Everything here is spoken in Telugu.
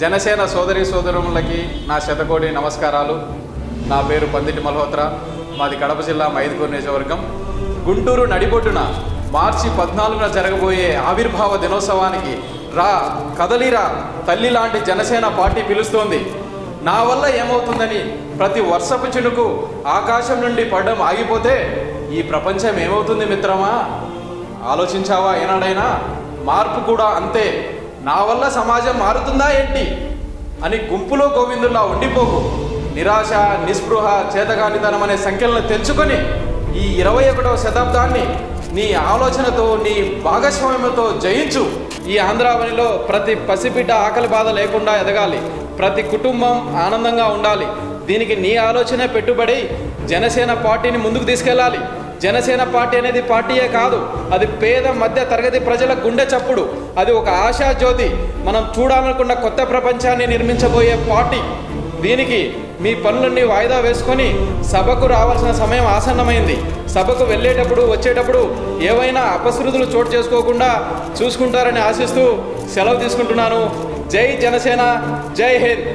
జనసేన సోదరి సోదరులకి నా శతకోటి నమస్కారాలు. నా పేరు పందిటి మల్హోత్రా. మాది కడప జిల్లా మైదుకూరు నియోజకవర్గం. గుంటూరు నడిబొట్టున మార్చి పద్నాలుగున జరగబోయే ఆవిర్భావ దినోత్సవానికి రా కదలిరా తల్లి లాంటి జనసేన పార్టీ పిలుస్తోంది. నా వల్ల ఏమవుతుందని ప్రతి వర్షపు చినుకు ఆకాశం నుండి పడడం ఆగిపోతే ఈ ప్రపంచం ఏమవుతుంది మిత్రమా? ఆలోచించావా? ఏనాడైనా మార్పు కూడా అంతే. నా వల్ల సమాజం మారుతుందా ఏంటి? అని గుంపులో గోవిందుల్లా ఉండిపోకు. నిరాశ నిస్పృహ చేతగానితనం అనే సంఖ్యలను తెంచుకొని ఈ ఇరవై ఒకటవ శతాబ్దాన్ని నీ ఆలోచనతో నీ భాగస్వామ్యంతో జయించు. ఈ ఆంధ్రావనిలో ప్రతి పసిబిడ్డ ఆకలి బాధ లేకుండా ఎదగాలి. ప్రతి కుటుంబం ఆనందంగా ఉండాలి. దీనికి నీ ఆలోచనే పెట్టుబడి జనసేన పార్టీని ముందుకు తీసుకెళ్ళాలి. జనసేన పార్టీ అనేది పార్టీయే కాదు. అది పేద మధ్య తరగతి ప్రజల గుండె చప్పుడు. అది ఒక ఆశా జ్యోతి. మనం చూడాలనుకున్న కొత్త ప్రపంచాన్ని నిర్మించబోయే పార్టీ. దీనికి మీ పనులన్నీ వాయిదా వేసుకొని సభకు రావాల్సిన సమయం ఆసన్నమైంది. సభకు వెళ్ళేటప్పుడు వచ్చేటప్పుడు ఏవైనా అపశృతులు చోటు చేసుకోకుండా చూసుకుంటారని ఆశిస్తూ సెలవు తీసుకుంటున్నాను. జై జనసేన జై హింద్.